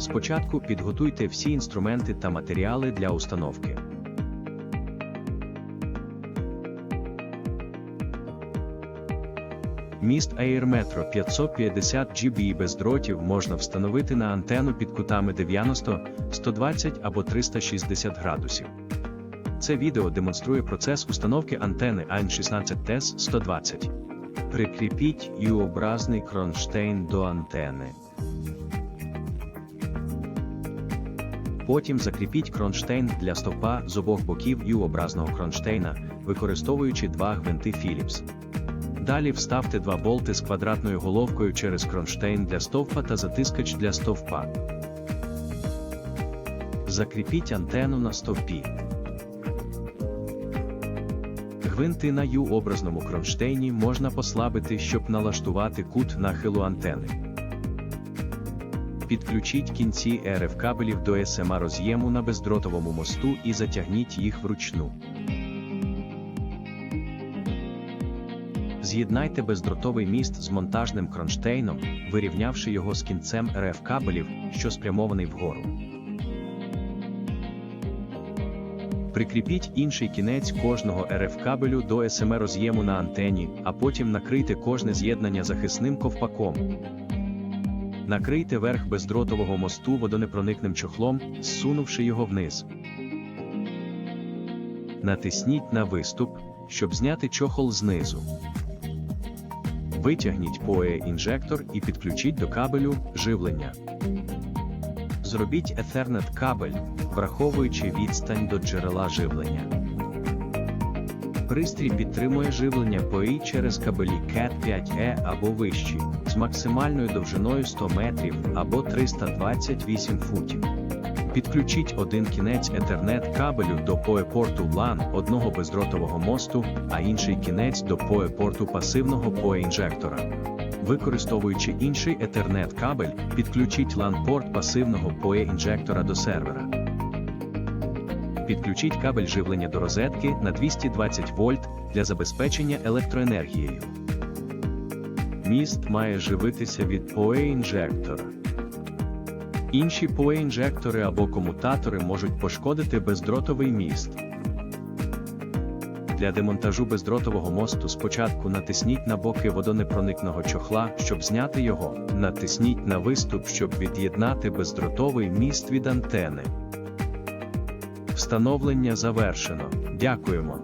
Спочатку підготуйте всі інструменти та матеріали для установки. Міст AirMetro 550 GB без дротів можна встановити на антенну під кутами 90, 120 або 360 градусів. Це відео демонструє процес установки антени AN16TES 120. Прикріпіть U-образний кронштейн до антени. Потім закріпіть кронштейн для стовпа з обох боків U-образного кронштейна, використовуючи два гвинти Phillips. Далі вставте два болти з квадратною головкою через кронштейн для стовпа та затискач для стовпа. Закріпіть антенну на стовпі. Гвинти на U-образному кронштейні можна послабити, щоб налаштувати кут нахилу антени. Підключіть кінці РФ кабелів до SMA роз'єму на бездротовому мосту і затягніть їх вручну. З'єднайте бездротовий міст з монтажним кронштейном, вирівнявши його з кінцем РФ кабелів, що спрямований вгору. Прикріпіть інший кінець кожного РФ кабелю до SMA роз'єму на антені, а потім накрийте кожне з'єднання захисним ковпаком. Накрийте верх бездротового мосту водонепроникним чохлом, зсунувши його вниз. Натисніть на виступ, щоб зняти чохол знизу. Витягніть PoE інжектор і підключіть до кабелю живлення. Зробіть Ethernet кабель, враховуючи відстань до джерела живлення. Пристрій підтримує живлення PoE через кабелі CAT 5E або вищі, з максимальною довжиною 100 метрів або 328 футів. Підключіть один кінець Ethernet кабелю до PoE-порту LAN одного бездротового мосту, а інший кінець до PoE-порту пасивного PoE-інжектора. Використовуючи інший Ethernet кабель, підключіть LAN-порт пасивного PoE-інжектора до сервера. Підключіть кабель живлення до розетки на 220 вольт для забезпечення електроенергією. Міст має живитися від PoE-інжектора. Інші PoE-інжектори або комутатори можуть пошкодити бездротовий міст. Для демонтажу бездротового мосту спочатку натисніть на боки водонепроникного чохла, щоб зняти його. Натисніть на виступ, щоб від'єднати бездротовий міст від антени. Встановлення завершено. Дякуємо.